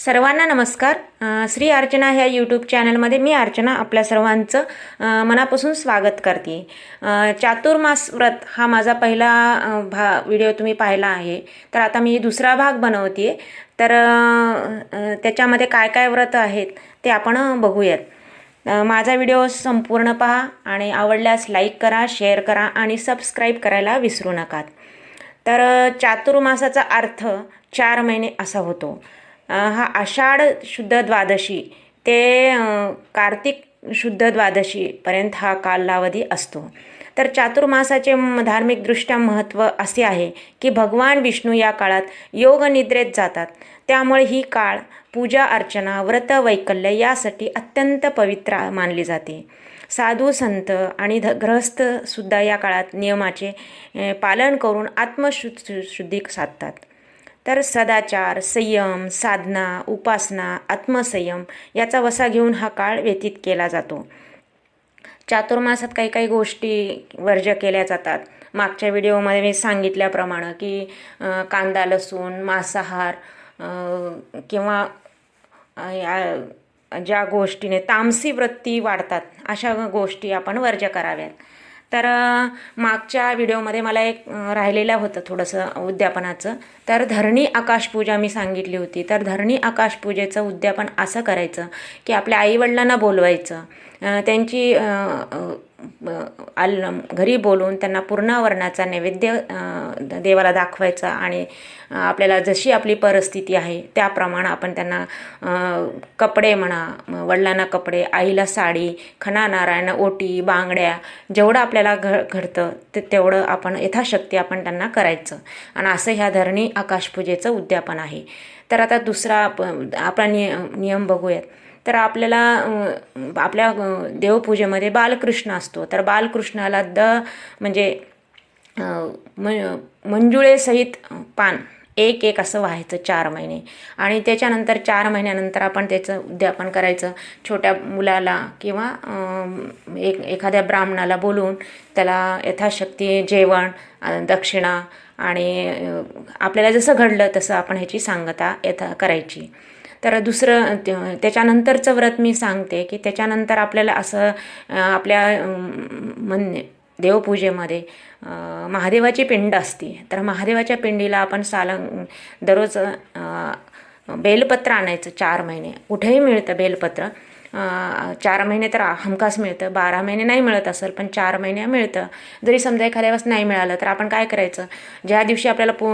सर्वांना नमस्कार. श्री अर्चना ह्या यूट्यूब चॅनलमध्ये मी अर्चना आपल्या सर्वांचं मनापासून स्वागत करते. चातुर्मास व्रत हा माझा पहिला भा व्हिडिओ तुम्ही पाहिला आहे. तर आता मी दुसरा भाग बनवते. तर त्याच्यामध्ये काय काय व्रत आहेत ते आपण बघूयात. माझा व्हिडिओ संपूर्ण पहा आणि आवडल्यास लाईक करा शेअर करा आणि सबस्क्राईब करायला विसरू नका. तर चातुर्मासाचा अर्थ चार महिने असा होतो. हा आषाढ शुद्ध द्वादशी ते कार्तिक शुद्ध द्वादशीपर्यंत हा कालावधी असतो. तर चातुर्मासाचे म- धार्मिकदृष्ट्या महत्त्व असे आहे की भगवान विष्णू या काळात योग निद्रेत जातात. त्यामुळे ही काळ पूजा अर्चना व्रत वैकल्य यासाठी अत्यंत पवित्र मानली जाते. साधू संत आणि ध गृहस्थसुद्धा या काळात नियमाचे पालन करून आत्मशुद्ध शुद्धी साधतात. तर सदाचार संयम साधना उपासना आत्मसंयम याचा वसा घेऊन हा काळ व्यतीत केला जातो. चातुर्मासात काही काही गोष्टी वर्ज केल्या जातात. मागच्या व्हिडिओमध्ये मी सांगितल्याप्रमाणे की कांदा लसूण मांसाहार किंवा या ज्या गोष्टीने तामसी वृत्ती वाढतात अशा गोष्टी आपण वर्ज्य कराव्यात. तर मागच्या व्हिडिओमध्ये मला एक राहिलेलं होतं थोडंसं उद्यापनाचं. तर धरणी आकाशपूजा मी सांगितली होती. तर धरणी आकाशपूजेचं उद्यापन असं करायचं की आपल्या आईवडिलांना बोलवायचं. त्यांची आल घरी बोलून त्यांना पूर्णावरणाचा नैवेद्य देवाला दाखवायचा आणि आपल्याला जशी आपली परिस्थिती आहे त्याप्रमाणे आपण त्यांना कपडे म्हणा वडिलांना कपडे आईला साडी खना नारायण ओटी बांगड्या जेवढं आपल्याला घ घडतं ते तेवढं आपण यथाशक्ती आपण त्यांना करायचं. आणि असं ह्या धरणी आकाशपूजेचं उद्यापन आहे. तर आता दुसरा आपला निय नियम बघूयात. तर आपल्याला आपल्या देवपूजेमध्ये बालकृष्ण असतो. तर बालकृष्णाला द म्हणजे म मंजुळेसहित पान एक एक असं व्हायचं चार महिने. आणि त्याच्यानंतर चार महिन्यानंतर आपण त्याचं उद्यापन करायचं. छोट्या मुलाला किंवा एक एखाद्या ब्राह्मणाला बोलून त्याला यथाशक्ती जेवण दक्षिणा आणि आपल्याला जसं घडलं तसं आपण ह्याची सांगता यथा करायची. तर दुसरं त्याच्यानंतरचं व्रत मी सांगते की त्याच्यानंतर आपल्याला असं आपल्या मन देवपूजेमध्ये महादेवाची पिंड असते. तर महादेवाच्या पिंडीला आपण सालंग दररोज बेलपत्र आणायचं चार महिने. कुठेही मिळतं बेलपत्र. चार महिने तर हमखास मिळतं. बारा महिने नाही मिळत असेल पण चार महिने मिळतं. जरी समजा एखाद्या वेळेस नाही मिळालं तर आपण काय करायचं? ज्या दिवशी आपल्याला पु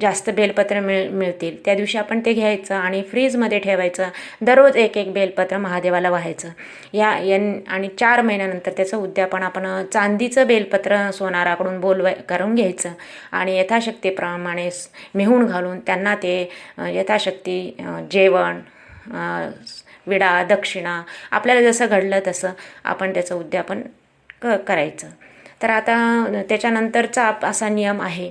जास्त बेलपत्र मिळ मिळतील त्या दिवशी आपण ते घ्यायचं आणि फ्रीजमध्ये ठेवायचं. दररोज एक एक बेलपत्र महादेवाला व्हायचं. या यां आणि चार महिन्यानंतर त्याचं उद्यापन आपण चांदीचं बेलपत्र सोनाराकडून बोलवाय करून घ्यायचं. आणि यथाशक्तीप्रमाणे मिहून घालून त्यांना ते यथाशक्ती जेवण विडा दक्षिणा आपल्याला जसं घडलं तसं आपण त्याचं उद्यापन क करायचं. तर आता त्याच्यानंतरचा आप- असा नियम आहे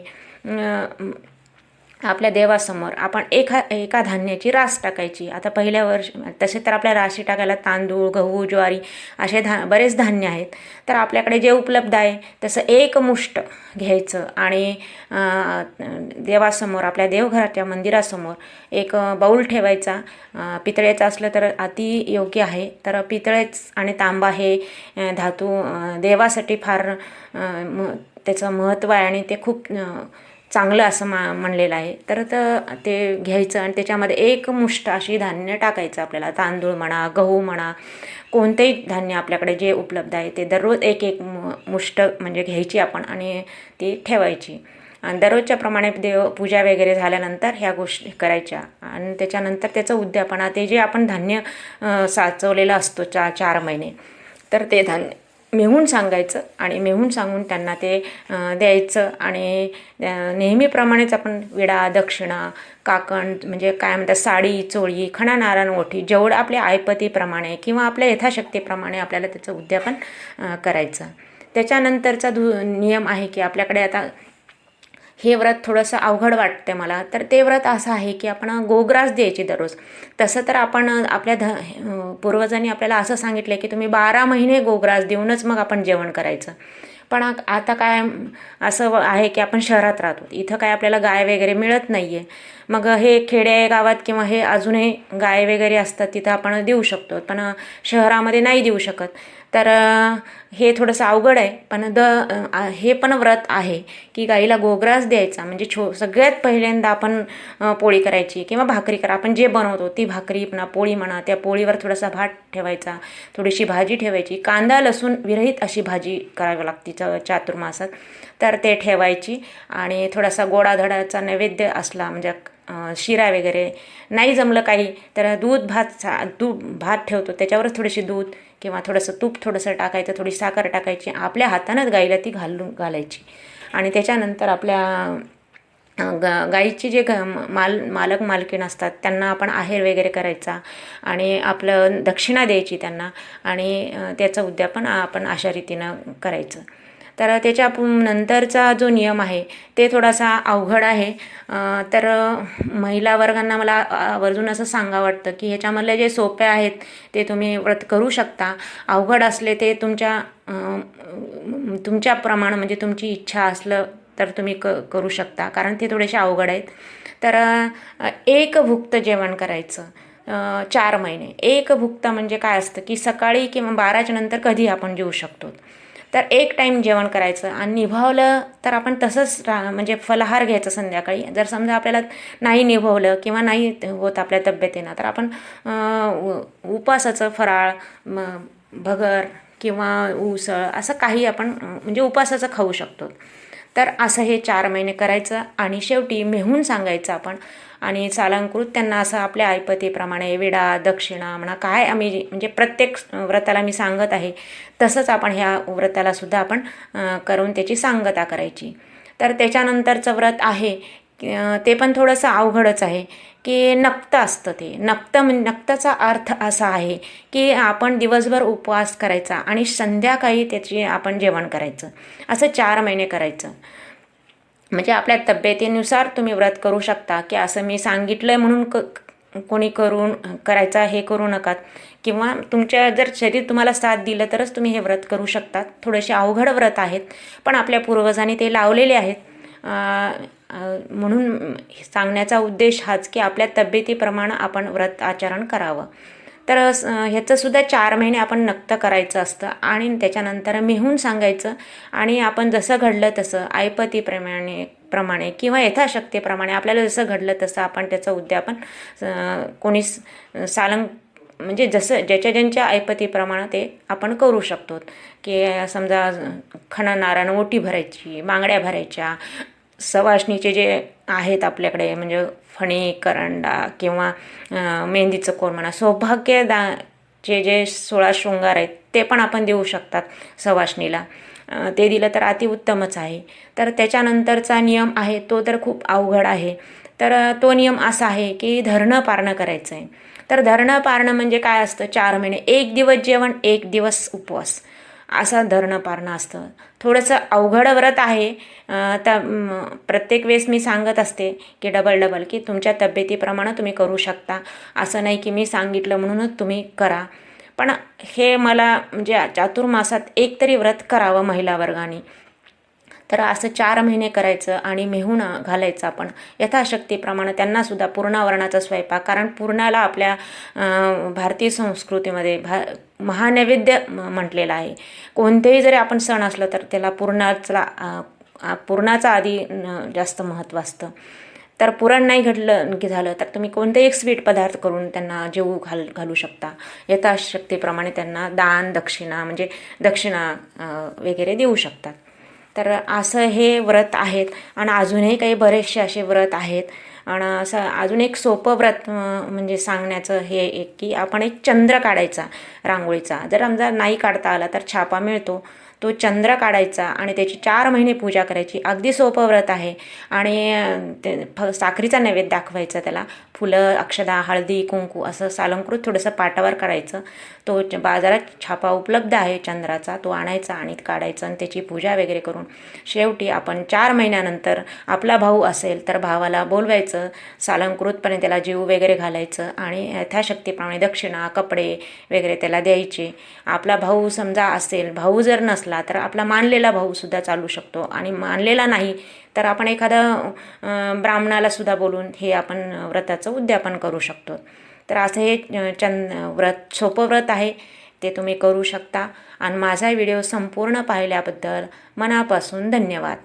आपल्या देवासमोर आपण एका एका धान्याची रास टाकायची. आता पहिल्या वर्ष तसे तर आपल्या राशी टाकायला तांदूळ गहू ज्वारी असे धा बरेच धान्य आहेत. तर आपल्याकडे जे उपलब्ध आहे तसं एक मुष्ट घ्यायचं आणि देवासमोर आपल्या देवघराच्या मंदिरासमोर एक बाऊल ठेवायचा. अं, पितळेचं असलं तर अति योग्य आहे. तर पितळेच आणि तांबा हे धातू देवासाठी फार म त्याचं महत्त्व आहे आणि ते खूप चांगलं असं मा म्हणलेलं आहे. तर ते घ्यायचं आणि त्याच्यामध्ये एक मुष्ट अशी धान्य टाकायचं आपल्याला. तांदूळ म्हणा गहू म्हणा कोणतेही धान्य आपल्याकडे जे उपलब्ध आहे ते दररोज एक एक मु मुष्ट म्हणजे घ्यायची आपण आणि ती ठेवायची. आणि दररोजच्या प्रमाणे देव पूजा वगैरे झाल्यानंतर ह्या गोष्टी करायच्या. आणि त्याच्यानंतर त्याचं उद्यापना ते जे आपण धान्य साचवलेलं असतो चा चार महिने तर ते धान्य मेहून सांगायचं आणि मेहून सांगून त्यांना ते द्यायचं आणि नेहमीप्रमाणेच आपण विडा दक्षिणा काकण म्हणजे काय म्हणतात साडी चोळी खणा नारायण ओठी जेवढं आपल्या आयपतीप्रमाणे किंवा आपल्या यथाशक्तीप्रमाणे आपल्याला त्याचं उद्यापन करायचं. त्याच्यानंतरचा धु नियम आहे की आपल्याकडे आता हे व्रत थोडंसं अवघड वाटते मला. तर ते व्रत असं आहे की आपण गोग्रास द्यायची दररोज. तसं तर आपण आपल्या ध पूर्वजांनी आपल्याला असं सांगितलं की तुम्ही बारा महिने गोग्रास देऊनच मग आपण जेवण करायचं. पण आता काय असं आहे की आपण शहरात राहतो. इथं काय आपल्याला गाय वगैरे मिळत नाही आहे मग हे खेडे गावात किंवा हे अजूनही गाय वगैरे असतात तिथं आपण देऊ शकतो. पण शहरामध्ये नाही देऊ शकत. तर हे थोडंसं अवघड आहे. पण द हे पण व्रत आहे की गाईला गोग्रास द्यायचा. म्हणजे छो सगळ्यात पहिल्यांदा आपण पोळी करायची किंवा भाकरी करा. आपण जे बनवतो ती भाकरी म्हणा पोळी म्हणा त्या पोळीवर थोडासा भात ठेवायचा. थोडीशी भाजी ठेवायची. कांदा लसूण विरहित अशी भाजी करावी लागते च चातुर्मासात. तर ते ठेवायची. आणि थोडासा गोडाधडाचा नैवेद्य असला म्हणजे शिरा वगैरे नाही जमलं काही तर दूध भात सा दूध भात ठेवतो. त्याच्यावरच थोडीशी दूध किंवा थोडंसं तूप थोडंसं टाकायचं थोडी साखर टाकायची आपल्या हातानंच गाईला ती घालून घालायची. आणि त्याच्यानंतर आपल्या गा गाईचे जे ग माल मालक मालकीण असतात त्यांना आपण आहेर वगैरे करायचा आणि आपलं दक्षिणा द्यायची त्यांना आणि त्याचं उद्यापन आपण अशा रीतीनं करायचं. तर त्याच्या नंतरचा जो नियम आहे ते थोडासा अवघड आहे. तर महिला वर्गांना मला आवर्जून असं सांगा वाटतं की ह्याच्यामधले जे सोपे आहेत ते तुम्ही व्रत करू शकता. अवघड असले ते तुमच्या तुमच्या प्रमाण म्हणजे तुमची इच्छा असलं तर तुम्ही क करू शकता कारण ते थोडेसे अवघड आहेत. तर एक भुक्त जेवण करायचं. चार महिने. एक भुक्त म्हणजे काय असतं की सकाळी किंवा बाराच्या नंतर कधी आपण जेवू शकतो. तर एक टाईम जेवण करायचं आणि निभावलं तर आपण तसंच रा म्हणजे फलाहार घ्यायचं संध्याकाळी. जर समजा आपल्याला नाही निभवलं किंवा नाही होत आपल्या तब्येतीनं तर आपण उपासाचं फराळ म भगर किंवा उसळ असं काही आपण म्हणजे उपासाचं खाऊ शकतो. तर असं हे चार महिने करायचं आणि शेवटी मेहून सांगायचं आपण आणि सालंकृत त्यांना असं आपल्या ऐपतीप्रमाणे विडा दक्षिणा म्हणा काय आम्ही म्हणजे प्रत्येक व्रताला मी सांगत आहे तसंच आपण ह्या व्रताला सुद्धा आपण करून त्याची सांगता करायची. तर त्याच्यानंतरचं व्रत आहे ते पण थोडंसं अवघडच आहे की नक्त असतं ते. नक्त म्हणजे नक्ताचा अर्थ असा आहे की आपण दिवसभर उपवास करायचा आणि संध्याकाळी त्याची आपण जेवण करायचं. असं चार महिने करायचं. म्हणजे आपल्या तब्येतीनुसार तुम्ही व्रत करू शकता. की असं मी सांगितलं म्हणून क कोणी करून करायचा हे करू नका. किंवा तुमच्या जर शरीर तुम्हाला साथ दिलं तरच तुम्ही हे व्रत करू शकतात थोडेसे अवघड व्रत आहेत पण आपल्या पूर्वजांनी ते लावलेले आहेत. म्हणून सांगण्याचा उद्देश हाच की आपल्या तब्येतीप्रमाणे आपण व्रत आचरण करावं. तर ह्याचंसुद्धा चार महिने आपण नक्त करायचं असतं. आणि त्याच्यानंतर मिहून सांगायचं. आणि आपण जसं घडलं तसं ऐपतीप्रमाणे प्रमाणे किंवा यथाशक्तीप्रमाणे आपल्याला जसं घडलं तसं आपण त्याचं उद्यापन कोणी सालंग म्हणजे जसं ज्याच्या ज्यांच्या ऐपतीप्रमाणे ते आपण करू शकतो. की समजा खणनारानं ओटी भरायची बांगड्या भरायच्या सवाष्णीचे जे आहेत आपल्याकडे म्हणजे फणी करंडा किंवा मेहंदीचं कोर म्हणा सौभाग्यदाचे जे सोळा शृंगार आहेत ते पण आपण देऊ शकतात सवाष्णीला ते दिलं तर अतिउत्तमच आहे. तर त्याच्यानंतरचा नियम आहे तो तर खूप अवघड आहे. तर तो नियम असा आहे की धरणं पारणं करायचं आहे तर धरणं पारणं म्हणजे काय असतं? चार महिने एक दिवस जेवण एक दिवस उपवास. असं धरणं पारणं असतं. थोडंसं अवघड व्रत आहे. अं, तर प्रत्येक वेळेस मी सांगत असते की डबल डबल की तुमच्या तब्येतीप्रमाणे तुम्ही करू शकता. असं नाही की मी सांगितलं म्हणूनच तुम्ही करा. पण हे मला म्हणजे चातुर्मासात एक तरी व्रत करावं महिला वर्गाने. तर असं चार महिने करायचं आणि मेहून घालायचं आपण. यथाशक्तीप्रमाणे त्यांनासुद्धा पूर्णावरणाचा स्वयंपाक कारण पूर्णाला आपल्या भारतीय संस्कृतीमध्ये भा महानैवेद्य म- म्हटलेलं आहे. कोणतेही जरी आपण सण असलं तर त्याला पूर्णाचा पुरणाचा आधी न- जास्त महत्त्व असतं. तर पुरण नाही घडलं की झालं तर तुम्ही कोणतेही एक स्वीट पदार्थ करून त्यांना जेवू घाल घालू शकता. यथाशक्तीप्रमाणे त्यांना दान दक्षिणा म्हणजे दक्षिणा वगैरे देऊ शकतात. तर असं हे व्रत आहेत. आणि अजूनही काही बरेचसे असे व्रत आहेत. आणि असं अजून एक सोपं व्रत म्हणजे सांगण्याचं हे एक की आपण एक चंद्र काढायचा रांगोळीचा. जर समजा नाही काढता आला तर छापा मिळतो. तो चंद्र काढायचा आणि त्याची चार महिने पूजा करायची. अगदी सोपं व्रत आहे. आणि ते फ साखरीचा नैवेद्य दाखवायचा त्याला. फुलं अक्षदा हळदी कुंकू असं सालंकृत थोडंसं पाटावर करायचं. तो च- बाजारात छापा उपलब्ध आहे चंद्राचा. तो आणायचा आणि काढायचा आणि त्याची पूजा वगैरे करून शेवटी आपण चार महिन्यानंतर आपला भाऊ असेल तर भावाला बोलवायचं सालंकृतपणे त्याला जीव वगैरे घालायचं आणि यथाशक्तीप्रमाणे दक्षिणा कपडे वगैरे त्याला द्यायचे. आपला भाऊ समजा असेल भाऊ जर नसला तर आपला मानलेला भाऊसुद्धा चालू शकतो आणि मानलेला नाही तर आपण एखादा ब्राह्मणालासुद्धा बोलून हे आपण व्रताचं उद्यापन करू शकतो. तर असं हे चंद व्रत सोपं व्रत आहे. ते तुम्ही करू शकता. आणि माझा व्हिडिओ संपूर्ण पाहिल्याबद्दल मनापासून धन्यवाद.